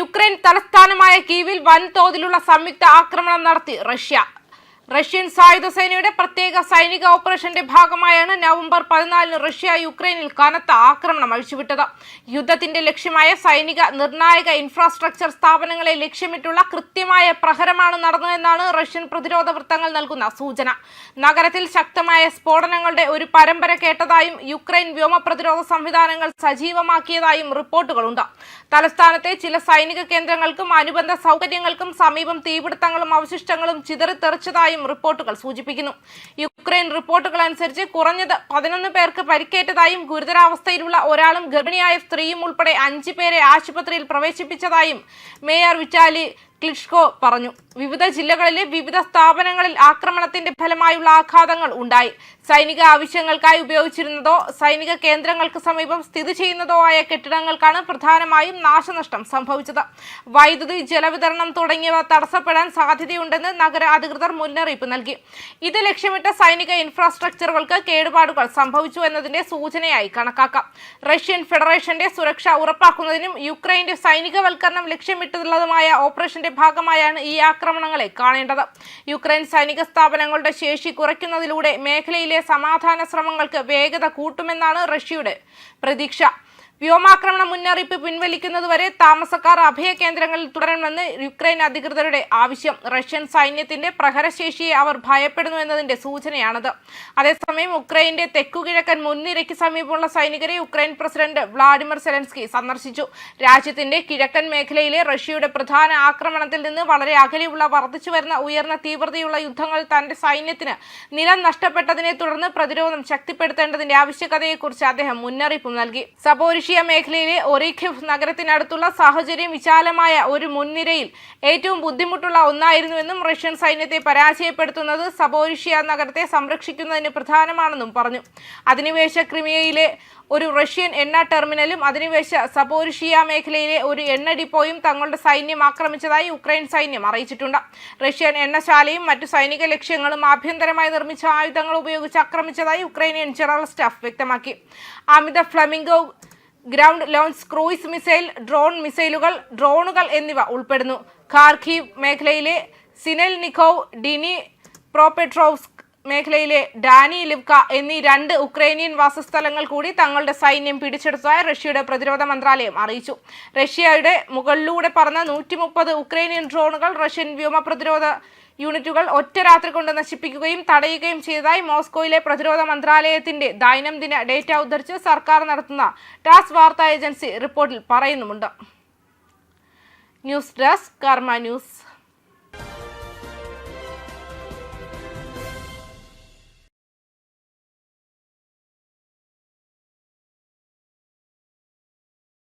Ukraine തലസ്ഥാനമായ കീവിൽ വൻതോതിലുള്ള സംയുക്ത ആക്രമണം നടത്തി റഷ്യ. റഷ്യൻ സായുധ സേനയുടെ പ്രത്യേക സൈനിക ഓപ്പറേഷന്റെ ഭാഗമായാണ് നവംബർ പതിനാലിന് റഷ്യ യുക്രൈനിൽ കനത്ത ആക്രമണം അഴിച്ചുവിട്ടത്. യുദ്ധത്തിന്റെ ലക്ഷ്യമായ സൈനിക നിർണായക ഇൻഫ്രാസ്ട്രക്ചർ സ്ഥാപനങ്ങളെ ലക്ഷ്യമിട്ടുള്ള കൃത്യമായ പ്രഹരമാണ് നടന്നതെന്നാണ് റഷ്യൻ പ്രതിരോധ വൃത്തങ്ങൾ നൽകുന്ന സൂചന. നഗരത്തിൽ ശക്തമായ സ്ഫോടനങ്ങളുടെ ഒരു പരമ്പര കേട്ടതായും യുക്രൈൻ വ്യോമ പ്രതിരോധ സംവിധാനങ്ങൾ സജീവമാക്കിയതായും റിപ്പോർട്ടുകളുണ്ട്. തലസ്ഥാനത്തെ ചില സൈനിക കേന്ദ്രങ്ങൾക്കും അനുബന്ധ സൗകര്യങ്ങൾക്കും സമീപം തീപിടുത്തങ്ങളും അവശിഷ്ടങ്ങളും ചിതറിത്തെറിച്ചതായും റിപ്പോർട്ടുകൾ സൂചിപ്പിക്കുന്നു. യുക്രൈൻ റിപ്പോർട്ടുകൾ അനുസരിച്ച് കുറഞ്ഞത് പതിനൊന്ന് പേർക്ക് പരിക്കേറ്റതായും ഗുരുതരാവസ്ഥയിലുള്ള ഒരാളും ഗർഭിണിയായ സ്ത്രീയും ഉൾപ്പെടെ അഞ്ചു പേരെ ആശുപത്രിയിൽ പ്രവേശിപ്പിച്ചതായും മേയർ വിറ്റാലി ക്ലിഷ്കോ പറഞ്ഞു. വിവിധ ജില്ലകളിലെ വിവിധ സ്ഥാപനങ്ങളിൽ ആക്രമണത്തിന്റെ ഫലമായുള്ള ആഘാതങ്ങൾ ഉണ്ടായി. സൈനിക ആവശ്യങ്ങൾക്കായി ഉപയോഗിച്ചിരുന്നതോ സൈനിക കേന്ദ്രങ്ങൾക്ക് സമീപം സ്ഥിതി ചെയ്യുന്നതോ ആയ കെട്ടിടങ്ങൾക്കാണ് പ്രധാനമായും നാശനഷ്ടം സംഭവിച്ചത്. വൈദ്യുതി ജലവിതരണം തുടങ്ങിയവ തടസ്സപ്പെടാൻ സാധ്യതയുണ്ടെന്ന് നഗര അധികൃതർ മുന്നറിയിപ്പ് നൽകി. ഇത് ലക്ഷ്യമിട്ട സൈനിക ഇൻഫ്രാസ്ട്രക്ചറുകൾക്ക് കേടുപാടുകൾ സംഭവിച്ചു എന്നതിന്റെ സൂചനയായി കണക്കാക്കാം. റഷ്യൻ ഫെഡറേഷന്റെ സുരക്ഷ ഉറപ്പാക്കുന്നതിനും യുക്രൈന്റെ സൈനികവൽക്കരണം ലക്ഷ്യമിട്ടുള്ളതുമായ ഓപ്പറേഷന്റെ ഭാഗമായാണ് ഈ ആക്രമണങ്ങളെ കാണേണ്ടത്. യുക്രൈൻ സൈനിക സ്ഥാപനങ്ങളുടെ ശേഷി കുറയ്ക്കുന്നതിലൂടെ മേഖലയിലെ സമാധാന ശ്രമങ്ങൾക്ക് വേഗത കൂട്ടുമെന്നാണ് റഷ്യയുടെ പ്രതീക്ഷ. വ്യോമാക്രമണ മുന്നറിയിപ്പ് പിൻവലിക്കുന്നതുവരെ താമസക്കാർ അഭയ കേന്ദ്രങ്ങളിൽ തുടരണമെന്ന് യുക്രൈൻ അധികൃതരുടെ ആവശ്യം. റഷ്യൻ സൈന്യത്തിന്റെ പ്രഹരശേഷിയെ അവർ ഭയപ്പെടുന്നു എന്നതിന്റെ സൂചനയാണത്. അതേസമയം ഉക്രൈന്റെ തെക്കുകിഴക്കൻ മുൻനിരയ്ക്ക് സമീപമുള്ള സൈനികരെ ഉക്രൈൻ പ്രസിഡന്റ് വ്ളാഡിമിർ സെലൻസ്കി സന്ദർശിച്ചു. രാജ്യത്തിന്റെ കിഴക്കൻ മേഖലയിലെ റഷ്യയുടെ പ്രധാന ആക്രമണത്തിൽ നിന്ന് വളരെ അകലെയുള്ള വർദ്ധിച്ചു വരുന്ന ഉയർന്ന തീവ്രതയുള്ള യുദ്ധങ്ങൾ തന്റെ സൈന്യത്തിന് നിലം നഷ്ടപ്പെട്ടതിനെ തുടർന്ന് പ്രതിരോധം ശക്തിപ്പെടുത്തേണ്ടതിന്റെ ആവശ്യകതയെക്കുറിച്ച് അദ്ദേഹം മുന്നറിയിപ്പ് നൽകി. സബോരിഷ്യ മേഖലയിലെ ഒറീഖിഫ് നഗരത്തിനടുത്തുള്ള സാഹചര്യം വിശാലമായ ഒരു മുൻനിരയിൽ ഏറ്റവും ബുദ്ധിമുട്ടുള്ള ഒന്നായിരുന്നുവെന്നും റഷ്യൻ സൈന്യത്തെ പരാജയപ്പെടുത്തുന്നത് സബോരിഷ്യ നഗരത്തെ സംരക്ഷിക്കുന്നതിന് പ്രധാനമാണെന്നും പറഞ്ഞു. അധിനിവേശ ക്രിമിയയിലെ ഒരു റഷ്യൻ എണ്ണ ടെർമിനലും അധിനിവേശ സബോരിഷിയ മേഖലയിലെ ഒരു എണ്ണ ഡിപ്പോയും തങ്ങളുടെ സൈന്യം ആക്രമിച്ചതായി ഉക്രൈൻ സൈന്യം അറിയിച്ചിട്ടുണ്ട്. റഷ്യൻ എണ്ണശാലയും മറ്റു സൈനിക ലക്ഷ്യങ്ങളും ആഭ്യന്തരമായി നിർമ്മിച്ച ആയുധങ്ങൾ ഉപയോഗിച്ച് ആക്രമിച്ചതായി ഉക്രൈനിയൻ ജനറൽ സ്റ്റാഫ് വ്യക്തമാക്കി. അമിത flamingo ground launch cruise missile drone മിസൈലുകൾ ഡ്രോണുകൾ എന്നിവ ഉൾപ്പെടുന്നു. ഖാർഖീവ് മേഖലയിലെ സിനൽ നിഖോവ് ഡിനി പ്രോപെട്രോവ്സ്ക് മേഖലയിലെ ഡാനി ലിവ്ക എന്നീ രണ്ട് ഉക്രൈനിയൻ വാസസ്ഥലങ്ങൾ കൂടി തങ്ങളുടെ സൈന്യം പിടിച്ചെടുത്തതായി റഷ്യയുടെ പ്രതിരോധ മന്ത്രാലയം അറിയിച്ചു. റഷ്യയുടെ മുകളിലൂടെ പറന്ന നൂറ്റി മുപ്പത് ഉക്രൈനിയൻ ഡ്രോണുകൾ റഷ്യൻ വ്യോമ പ്രതിരോധ യൂണിറ്റുകൾ ഒറ്റ രാത്രി കൊണ്ട് നശിപ്പിക്കുകയും തടയുകയും ചെയ്തതായി മോസ്കോയിലെ പ്രതിരോധ മന്ത്രാലയത്തിന്റെ ദൈനംദിന ഡേറ്റ ഉദ്ധരിച്ച് സർക്കാർ നടത്തുന്ന ടാസ് വാർത്താ ഏജൻസി റിപ്പോർട്ടിൽ പറയുന്നുമുണ്ട്. News desk Karma news.